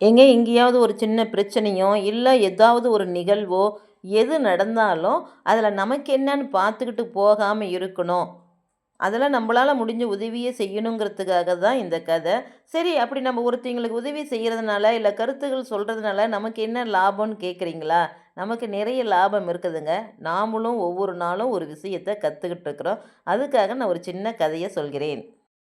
எங்கே எங்கேயாவது ஒரு சின்ன பிரச்சனையோ இல்லை ஏதாவது ஒரு நிகழ்வோ எது நடந்தாலும் அதில் நமக்கு என்னன்னு பார்த்துக்கிட்டு போகாமல் இருக்கணும். அதில் நம்மளால் முடிஞ்ச உதவியை செய்யணுங்கிறதுக்காக தான் இந்த கதை. சரி அப்படி நம்ம ஒருத்தங்களுக்கு உதவி செய்கிறதுனால இல்லை கருத்துகள் சொல்கிறதுனால நமக்கு என்ன லாபம்னு கேட்குறீங்களா நமக்கு நிறைய லாபம் இருக்குதுங்க. நாமளும் ஒவ்வொரு நாளும் ஒரு விஷயத்தை கற்றுக்கிட்டு இருக்கிறோம். அதுக்காக நான் ஒரு சின்ன கதையை சொல்கிறேன்.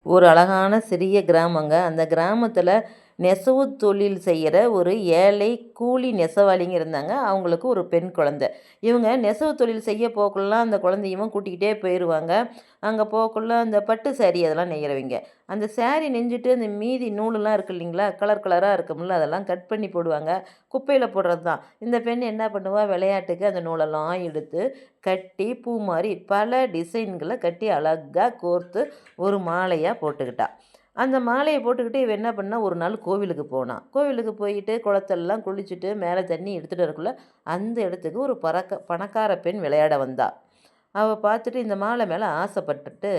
ஒரு அழகான சிறிய கிராமங்க. அந்த கிராமத்தில் நெசவு தொழில் செய்கிற ஒரு ஏழை கூலி நெசவாளிங்க இருந்தாங்க. அவங்களுக்கு ஒரு பெண் குழந்தை. இவங்க நெசவு தொழில் செய்ய போக்குள்ளலாம் அந்த குழந்தையும் கூட்டிக்கிட்டே போயிடுவாங்க அங்கே போக்குள்ள அந்த பட்டு சேரீ அதெல்லாம் நெய்கிறவங்க அந்த சாரி நெஞ்சிட்டு அந்த மீதி நூலெல்லாம் இருக்குது இல்லைங்களா? கலர் கலராக இருக்கும்ல அதெல்லாம் கட் பண்ணி போடுவாங்க. குப்பையில் போடுறது தான் இந்த பெண் என்ன பண்ணுவா? விளையாட்டுக்கு அந்த நூலெல்லாம் எடுத்து கட்டி பூ மாதிரி பல டிசைன்களை கட்டி அழகாக கோர்த்து ஒரு மாலையாக போட்டுக்கிட்டா. அந்த மாலையை போட்டுக்கிட்டு இவன் என்ன பண்ணால் ஒரு நாள் கோவிலுக்கு போனான் கோவிலுக்கு போயிட்டு குளத்தெல்லாம் குளிச்சுட்டு மேலே தண்ணி எடுத்துகிட்டு வரக்குள்ள அந்த இடத்துக்கு ஒரு பறக்க பணக்கார பெண் விளையாட வந்தாள் அவள் பார்த்துட்டு இந்த மாலை மேலே ஆசைப்பட்டுட்டு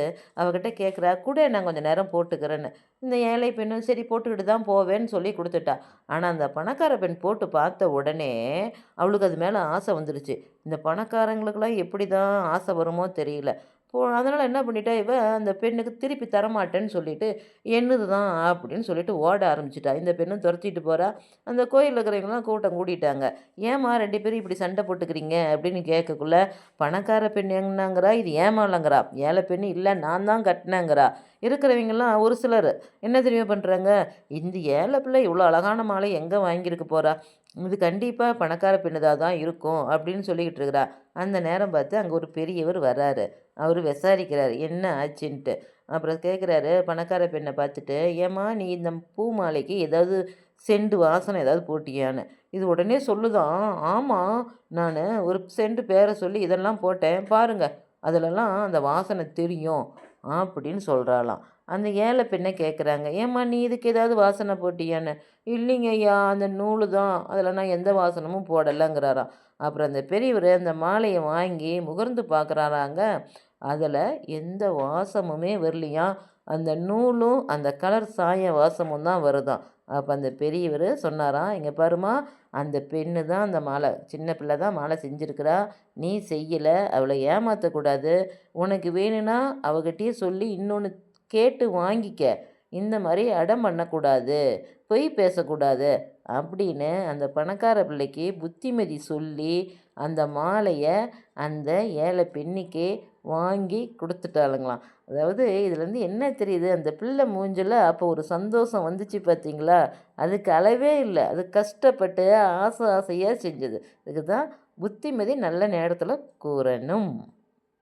அவகிட்ட கேட்குறா கூட நான் கொஞ்சம் நேரம் போட்டுக்கிறேன்னு. இந்த ஏழை பெண்ணும் சரி போட்டுக்கிட்டு தான் போவேன்னு சொல்லி கொடுத்துட்டா. ஆனால் அந்த பணக்கார பெண் போட்டு பார்த்த உடனே அவளுக்கு அது மேலே ஆசை வந்துடுச்சு இந்த பணக்காரங்களுக்கெல்லாம் எப்படி தான் ஆசை வருமோ தெரியல. போ அதனால் என்ன பண்ணிட்டா இவன் அந்த பெண்ணுக்கு திருப்பி தரமாட்டேன்னு சொல்லிட்டு என்னது தான் அப்படின்னு சொல்லிட்டு ஓட ஆரம்பிச்சிட்டா. இந்த பெண்ணும் துரத்திட்டு போகிறா அந்த கோயிலில் இருக்கிறவங்களாம் கூட்டம் கூட்டிட்டாங்க ஏமா ரெண்டு பேரும் இப்படி சண்டை போட்டுக்கிறீங்க அப்படின்னு கேட்கக்குள்ள பணக்கார பெண் எங்கனாங்கிறா இது ஏமாலங்கிறா ஏழை பெண்ணு இல்லை நான் தான் கட்டினேங்கிறா? இருக்கிறவங்களாம் ஒரு சிலர் என்ன தெரியுமா பண்ணுறாங்க இந்த ஏழை பிள்ளை இவ்வளோ அழகான மாலை எங்கே வாங்கியிருக்க போகிறா இது கண்டிப்பாக பணக்கார பெண்ணுதாக தான் இருக்கும் அப்படின்னு சொல்லிக்கிட்டு இருக்கிறா. அந்த நேரம் பார்த்து அங்கே ஒரு பெரியவர் வர்றாரு. அவர் விசாரிக்கிறார் என்ன ஆச்சுன்ட்டு? அப்புறம் கேட்குறாரு பணக்கார பெண்ணை பார்த்துட்டு ஏம்மா நீ இந்த பூ மாலைக்கு ஏதாவது செண்டு வாசனை ஏதாவது போட்டியான்னு? இது உடனே சொல்லுதான் ஆமாம் நான் ஒரு செண்டு பேரை சொல்லி இதெல்லாம் போட்டேன் பாருங்கள் அதிலெல்லாம் அந்த வாசனை தெரியும் அப்படின்னு சொல்கிறாளாம் அந்த ஏழை பெண்ணை கேட்குறாங்க ஏம்மா நீ இதுக்கு ஏதாவது வாசனை போட்டியான்னு? இல்லைங்க ஐயா அந்த நூலு தான். அதில் நான் எந்த வாசனமும் போடலைங்கிறாராம். அப்புறம் அந்த பெரியவர் அந்த மாலையை வாங்கி முகர்ந்து பார்க்குறாராங்க அதில் எந்த வாசமுமே வரலையாம். அந்த நூலும் அந்த கலர் சாய வாசமும் தான் வருதாம். அப்போ அந்த பெரியவர் சொன்னாராம் இங்கே பாருமா அந்த பெண்ணு தான் அந்த மாலை சின்ன பிள்ளை தான் மாலை செஞ்சுருக்கிறா. நீ செய்யலை அவளை ஏமாற்றக்கூடாது உனக்கு வேணும்னா அவகிட்டயே சொல்லி இன்னொன்று கேட்டு வாங்கிக்க. இந்த மாதிரி அடம் பண்ணக்கூடாது. பொய் பேசக்கூடாது. அப்படின்னு அந்த பணக்கார பிள்ளைக்கு புத்திமதி சொல்லி அந்த மாலையை அந்த ஏழை பெண்ணுக்கே வாங்கி கொடுத்துட்டாளுங்களாம். அதாவது இதுலேருந்து என்ன தெரியுது? அந்த பிள்ளை மூஞ்சில் அப்போ ஒரு சந்தோஷம் வந்துச்சு பார்த்தீங்களா அதுக்கு அளவே இல்லை. அது கஷ்டப்பட்டு ஆசை ஆசையாக செஞ்சது. இதுக்கு தான் புத்திமதி நல்ல நேரத்தில் கூறணும்.